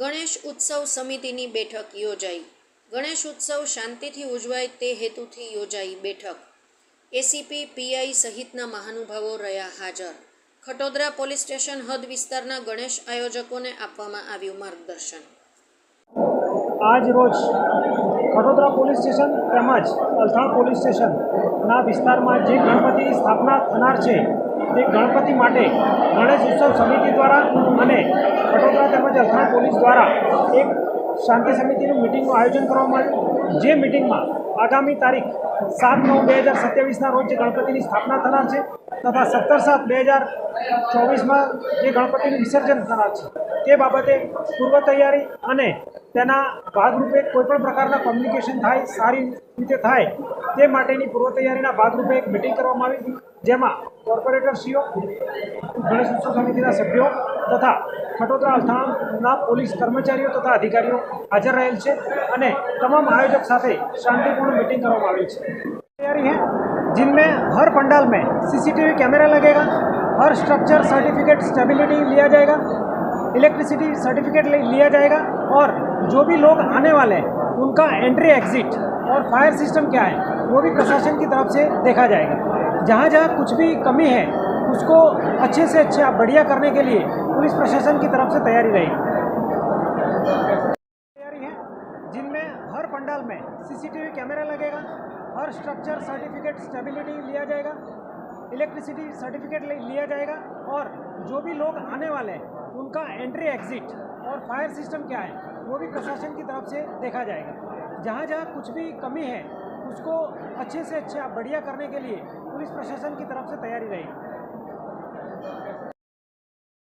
ગણેશ ઉત્સવ સમિતિની બેઠક યોજાઈ. ગણેશ ઉત્સવ શાંતિથી ઉજવાય તે હેતુથી યોજાઈ બેઠક. એસીપી, પીઆઈ સહિતના મહાનુભાવો રહ્યા હાજર. ખટોદરા પોલીસ સ્ટેશન હદ વિસ્તારના ગણેશ આયોજકોને આપવામાં આવ્યું માર્ગદર્શન. આજ રોજ ખટોદરા પોલીસ સ્ટેશન તેમજ અલથાણ પોલીસ સ્ટેશનના વિસ્તારમાં જે ગણપતિની સ્થાપના થનાર છે તે ગણપતિ માટે ગણેશ ઉત્સવ સમિતિ દ્વારા અને ખડોદરા તેમજ અથાણ પોલીસ દ્વારા એક શાંતિ સમિતિનું મિટિંગનું આયોજન કરવામાં આવ્યું. જે મિટિંગમાં આગામી તારીખ સાત નવ બે હજાર સત્યાવીસના રોજ જે ગણપતિની સ્થાપના થનાર છે તથા સત્તર સાત બે હજાર ચોવીસમાં જે ગણપતિનું વિસર્જન થનાર છે. તે બાબતે પૂર્વ તૈયારી અને તેના ભાગરૂપે કોઈપણ પ્રકારના કોમ્યુનિકેશન થાય સારી રીતે થાય તે માટેની પૂર્વ તૈયારીના ભાગરૂપે એક મિટિંગ કરવામાં આવી જેમાં કોર્પોરેટરશ્રીઓ ગણેશ ઉત્સવ સમિતિના સભ્યો તથા ખટોદરા અલથાણના પોલીસ કર્મચારીઓ તથા અધિકારીઓ હાજર રહેલ છે અને તમામ આયોજક સાથે શાંતિપૂર્ણ મિટિંગ કરવામાં આવી છે तैयारी है जिनमें हर पंडाल में सीसीटीवी कैमरा लगेगा हर स्ट्रक्चर सर्टिफिकेट स्टेबिलिटी लिया जाएगा इलेक्ट्रिसिटी सर्टिफिकेट लिया जाएगा और जो भी लोग आने वाले हैं, उनका एंट्री एग्जिट और फायर सिस्टम क्या है, वो भी प्रशासन की तरफ़ से देखा जाएगा। जहाँ जहाँ कुछ भी कमी है, उसको अच्छे से अच्छा बढ़िया करने के लिए पुलिस प्रशासन की तरफ़ से तैयारी रहेगी। तैयारी है, जिनमें हर पंडाल में सीसीटीवी कैमरा लगेगा, हर स्ट्रक्चर सर्टिफिकेट स्टेबिलिटी लिया जाएगा इलेक्ट्रिसिटी सर्टिफिकेट लिया जाएगा, और जो भी लोग आने वाले हैं उनका एंट्री एग्जिट और फायर सिस्टम क्या है, वो भी प्रशासन की तरफ़ से देखा जाएगा। जहाँ जहाँ कुछ भी कमी है, उसको अच्छे से अच्छा बढ़िया करने के लिए पुलिस प्रशासन की तरफ़ से तैयारी रहेगी।